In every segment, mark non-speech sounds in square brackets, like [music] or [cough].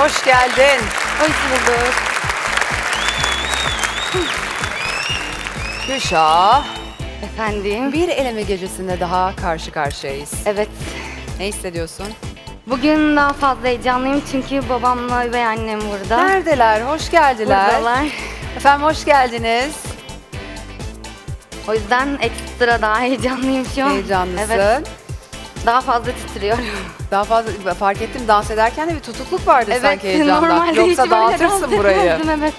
hoş geldin. Hoş bulduk. Gülşah, Efendim. bir eleme gecesinde daha karşı karşıyayız. Evet. Ne hissediyorsun? Bugün daha fazla heyecanlıyım çünkü babamla ve annem burada. Neredeler? Hoş geldiler. Buradalar. Efendim hoş geldiniz. O yüzden ekstra daha heyecanlıyım şu an. Heyecanlısın. Evet. Daha fazla titriyorum. [laughs] Daha fazla fark ettim dans ederken de bir tutukluk vardı evet. sanki heyecandan. Normalde Yoksa hiç dağıtırsın dans burayı. Evet.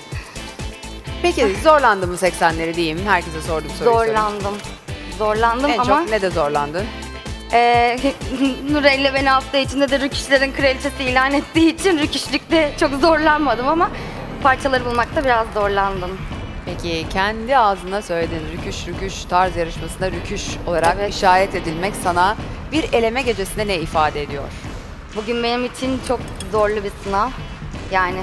Peki zorlandın mı 80'leri diyeyim. Herkese sordum soruyu. sorayım. Zorlandım. Zorlandım En ama çok ne de zorlandın? e, [laughs] Nurella beni hafta içinde de rüküşlerin kraliçesi ilan ettiği için rüküşlükte çok zorlanmadım ama parçaları bulmakta biraz zorlandım. Peki kendi ağzına söylediğin rüküş rüküş tarz yarışmasında rüküş olarak Evet. işaret edilmek sana bir eleme gecesinde ne ifade ediyor? Bugün benim için çok zorlu bir sınav. Yani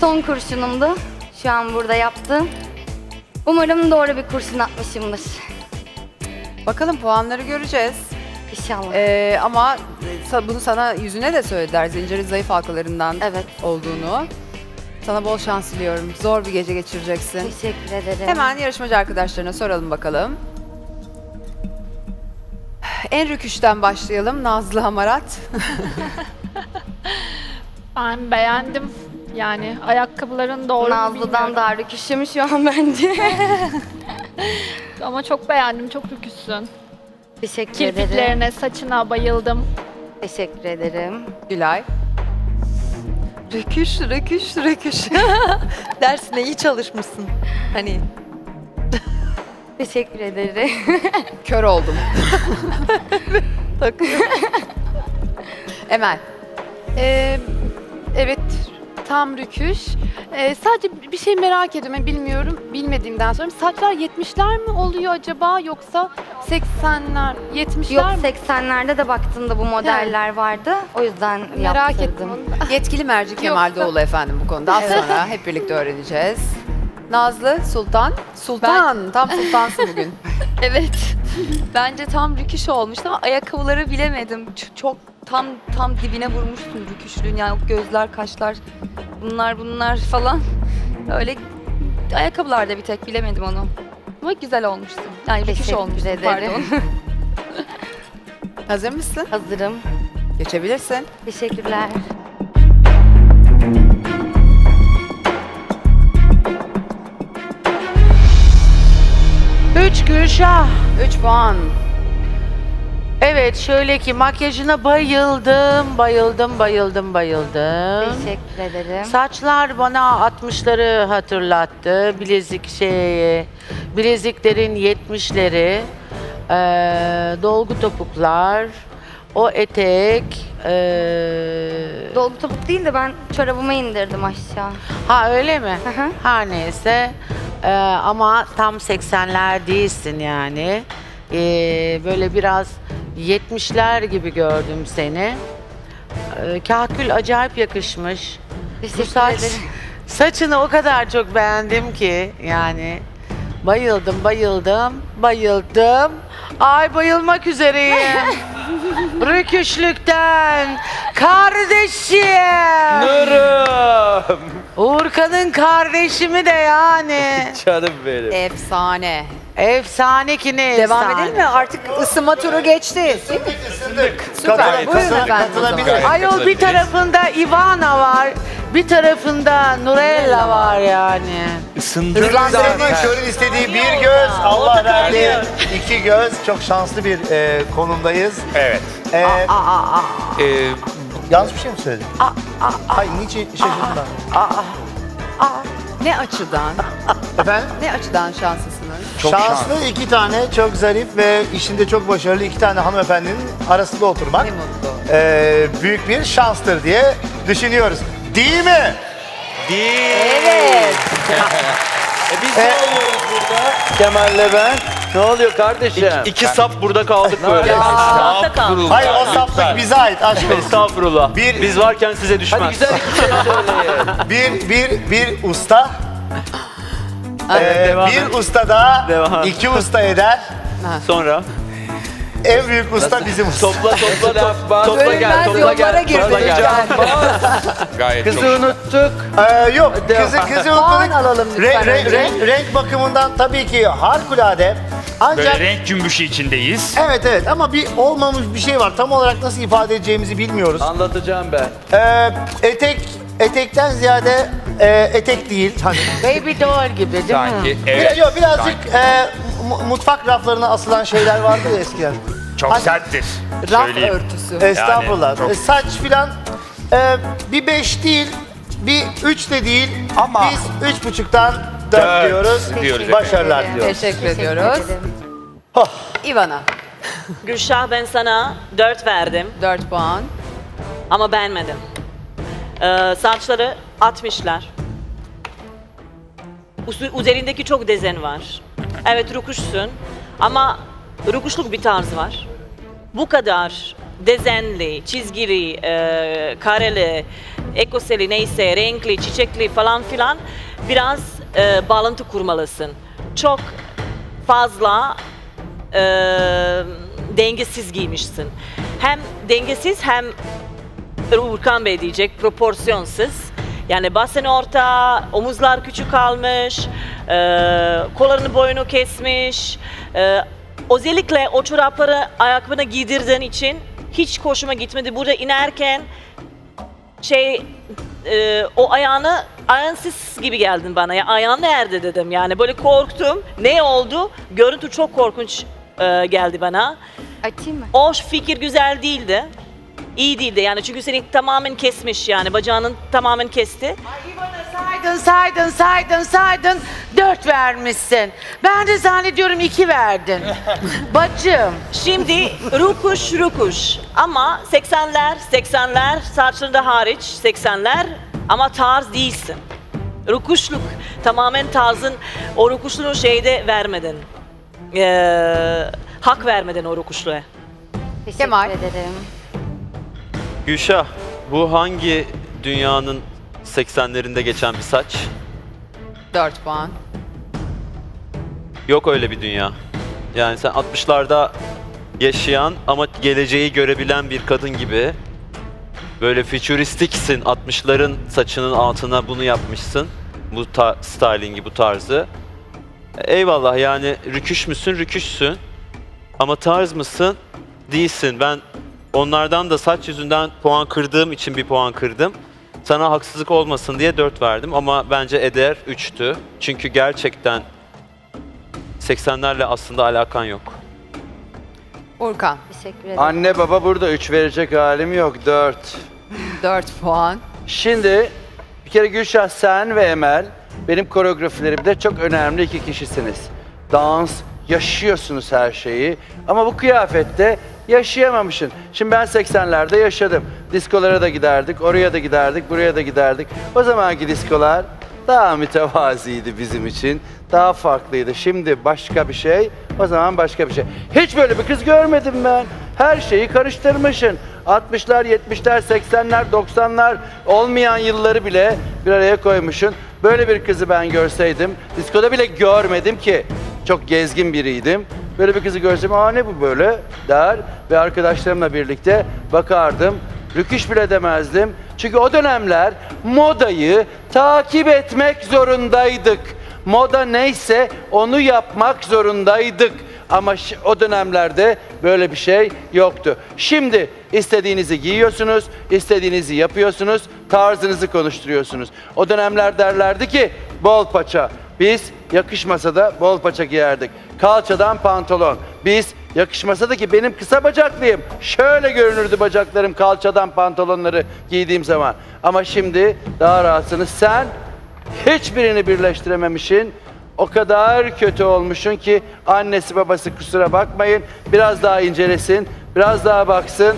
son kurşunumdu. Şu an burada yaptım. Umarım doğru bir kurşun atmışımdır. Bakalım puanları göreceğiz. İnşallah. Ee, ama sa- bunu sana yüzüne de söylediler zincirin zayıf halkalarından evet. olduğunu. Sana bol şans diliyorum. Zor bir gece geçireceksin. Teşekkür ederim. Hemen yarışmacı arkadaşlarına soralım bakalım. En rüküşten başlayalım. Nazlı Hamarat. [laughs] Ben beğendim. Yani ayakkabıların doğru mu Nazlı'dan daha rüküşüm şu an bence. [laughs] Ama çok beğendim, çok rüküssün. Teşekkür ederim. Kirpiklerine, saçına bayıldım. Teşekkür ederim. Gülay. Röküş, röküş, röküş. [laughs] Dersine iyi çalışmışsın. Hani [laughs] Teşekkür ederim. [laughs] Kör oldum. Emel. Ee, evet tam rüküş. Ee, sadece bir şey merak ediyorum. Yani bilmiyorum. Bilmediğimden sonra saçlar 70'ler mi oluyor acaba yoksa 80'ler 70'ler Yok mi? 80'lerde de baktığımda bu modeller vardı. O yüzden Merak yaptırdım. ettim onu da. Yetkili merci Kemal Yoksa- Doğulu efendim bu konuda. Az sonra hep birlikte öğreneceğiz. Nazlı, Sultan. Sultan, tam sultansın bugün. [laughs] Evet. Bence tam rüküş olmuştu ama ayakkabıları bilemedim. Ç- Çok tam tam dibine vurmuşsun rüküşlüğün yani o gözler, kaşlar, bunlar bunlar falan. Öyle ayakkabılarda bir tek bilemedim onu. Ama güzel olmuşsun. Yani rüküş Teşekkür ederim. pardon. [laughs] Hazır mısın? Hazırım. Geçebilirsin. Teşekkürler. Üç Gülşah. 3 puan. Evet şöyle ki makyajına bayıldım, bayıldım, bayıldım, bayıldım. Teşekkür ederim. Saçlar bana 60'ları hatırlattı. Bilezik şey, bileziklerin 70'leri, eee, dolgu topuklar, o etek, eee, Dolgu topuk değil de ben çorabımı indirdim aşağı. ha öyle mi? Hı hı. Her neyse Eee, ama tam 80'ler değilsin yani. Eee, böyle biraz 70'ler gibi gördüm seni. Eee, kahkül acayip yakışmış. Bu Teşekkür saç, ederim. saçını o kadar çok beğendim ki yani. Bayıldım, bayıldım, bayıldım. Ay bayılmak üzereyim. [laughs] Rüküşlükten kardeşim. Nurum. Uğurkan'ın kardeşimi de yani. [laughs] Canım benim. Efsane. Efsane ki ne efsane. Devam edelim mi? Artık ısınma turu geçti. Süper. Buyurun efendim. o zaman. Ayol bir tarafında Ivana var, bir tarafında Nurella var yani. Isındırır Hızlandırılmış. zaten. Körün istediği bir göz, Allah verdi iki göz. Çok şanslı bir e, konumdayız. Evet. E, Aa, aa, aa, Ee, yanlış bir şey mi söyledim? Hayır, niçin şaşırdım ben? aa. Ne açıdan? Efendim? Ne açıdan şanslısınız? Çok şanslı iki tane çok zarif ve işinde çok başarılı iki tane hanımefendinin arasında oturmak Ne mutlu. e, büyük bir şanstır diye düşünüyoruz. Değil mi? değil. Evet. [laughs] E biz ne oluyoruz burada? Kemal'le ben. Ne oluyor kardeşim? İki sap burada kaldık böyle. Estağfurullah. Hayır o saplık bize ait aşk olsun. Estağfurullah. Bir- Biz varken size düşmez. Hadi güzel iki şey söyleyin. [laughs] Bir, bir, bir usta. E, devam bir usta da Devam. iki usta eder. Sonra en büyük usta bizim usta. Topla topla topla. Topla Görünmez gel topla yollara gel. girdi Topla gel. lütfen. [laughs] Gayet Kızı çok. unuttuk. Ee, yok, kızı, kızı Puan unutmadık. alalım Re- lütfen re- önce. renk, renk bakımından tabii ki harikulade. Ancak Böyle renk cümbüşü içindeyiz. evet evet ama bir olmamış bir şey var. Tam olarak nasıl ifade edeceğimizi bilmiyoruz. Anlatacağım ben. Ee, etek etekten ziyade e, etek değil. Hani [laughs] Baby doll gibi değil mi? Sanki evet. yok, birazcık e, mu- mutfak raflarına asılan şeyler vardı ya eskiden. Çok Hani- serttir. Raf Söyleyeyim. örtüsü. Estağfurullah. çok- E, saç filan e, bir beş değil, bir üç de değil. Ama- biz üç buçuktan dört, Dört diyoruz. diyoruz Başarılar ederim. diliyoruz. Teşekkür ediyoruz. ederim. Ivana Gülşah ben sana 4 verdim 4 puan. ama beğenmedim. Ee, saçları 60'lar. Üstü- Üzerindeki çok dezen var. Evet rukuşsun ama rukuşluk bir tarz var. Bu kadar dezenli, çizgili, e, kareli, ekoseli neyse renkli, çiçekli falan filan biraz e, bağlantı kurmalısın. Çok fazla e, dengesiz giymişsin. Hem dengesiz hem Urkan Bey diyecek proporsiyonsuz. Yani basen orta, omuzlar küçük kalmış, e, kollarını boyunu kesmiş. E, özellikle o çorapları ayakkabına giydirdiğin için hiç hoşuma gitmedi. Burada inerken şey e, o ayağını ayansız gibi geldin bana. Ya ayağın nerede dedim yani böyle korktum. Ne oldu? Görüntü çok korkunç e, geldi bana. Açayım mı? O fikir güzel değildi. İyi değildi yani çünkü seni tamamen kesmiş yani bacağının tamamen kesti. Saydın, saydın, saydın, saydın. Dört vermişsin. Ben de zannediyorum iki verdin. [laughs] Bacım. Şimdi rukuş rukuş ama 80'ler 80'ler saçlarında hariç 80'ler ama tarz değilsin. Rukuşluk tamamen tarzın o rukuşluğu şeyde vermedin. Ee, hak vermedin o rukuşluğa. Teşekkür Kemal. ederim. Gülşah, bu hangi dünyanın 80'lerinde geçen bir saç? 4 puan. Yok öyle bir dünya. Yani sen 60'larda yaşayan ama geleceği görebilen bir kadın gibi böyle fütüristiksin. 60'ların saçının altına bunu yapmışsın. Bu ta- stylingi, bu tarzı. Eyvallah yani rüküş müsün? Rüküşsün. Ama tarz mısın? Değilsin. Ben onlardan da saç yüzünden puan kırdığım için bir puan kırdım. Sana haksızlık olmasın diye 4 verdim ama bence eder 3'tü. Çünkü gerçekten 80'lerle aslında alakan yok. Urkan Teşekkür ederim. Anne baba burada 3 verecek halim yok 4. 4 [laughs] puan. Şimdi bir kere Gülşah sen ve Emel benim koreografilerimde çok önemli iki kişisiniz. Dans, yaşıyorsunuz her şeyi ama bu kıyafette yaşayamamışsın. Şimdi ben 80'lerde yaşadım. Diskolara da giderdik, oraya da giderdik, buraya da giderdik. O zamanki diskolar daha mütevaziydi bizim için. Daha farklıydı. Şimdi başka bir şey, o zaman başka bir şey. Hiç böyle bir kız görmedim ben. Her şeyi karıştırmışsın. 60'lar, 70'ler, 80'ler, 90'lar olmayan yılları bile bir araya koymuşsun. Böyle bir kızı ben görseydim, diskoda bile görmedim ki. Çok gezgin biriydim. Böyle bir kızı görsem, aa ne bu böyle der ve arkadaşlarımla birlikte bakardım. Rüküş bile demezdim. Çünkü o dönemler modayı takip etmek zorundaydık. Moda neyse onu yapmak zorundaydık. Ama o dönemlerde böyle bir şey yoktu. Şimdi istediğinizi giyiyorsunuz, istediğinizi yapıyorsunuz, tarzınızı konuşturuyorsunuz. O dönemler derlerdi ki bol paça. Biz yakışmasa da bol paça giyerdik. Kalçadan pantolon. Biz yakışmasa da ki benim kısa bacaklıyım. Şöyle görünürdü bacaklarım kalçadan pantolonları giydiğim zaman. Ama şimdi daha rahatsınız. Sen hiçbirini birleştirememişsin. O kadar kötü olmuşsun ki annesi babası kusura bakmayın. Biraz daha incelesin, biraz daha baksın.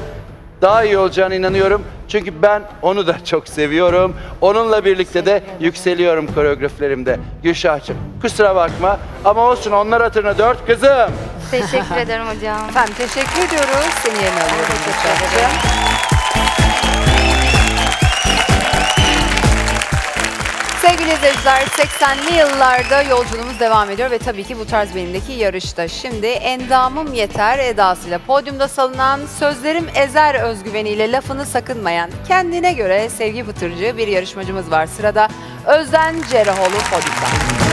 Daha iyi olacağına inanıyorum. Çünkü ben onu da çok seviyorum. Onunla birlikte de yükseliyorum koreografilerimde. Gülşah'cığım kusura bakma ama olsun onlar hatırına dört kızım. Teşekkür ederim hocam. Efendim teşekkür ediyoruz. Seni yerine alıyorum. Teşekkür ederim. Sevgili izleyiciler 80'li yıllarda yolculuğumuz devam ediyor ve tabii ki bu tarz benimdeki yarışta. Şimdi endamım yeter edasıyla podyumda salınan sözlerim ezer özgüveniyle lafını sakınmayan kendine göre sevgi pıtırcı bir yarışmacımız var. Sırada Özden Cerrahoğlu podyumda.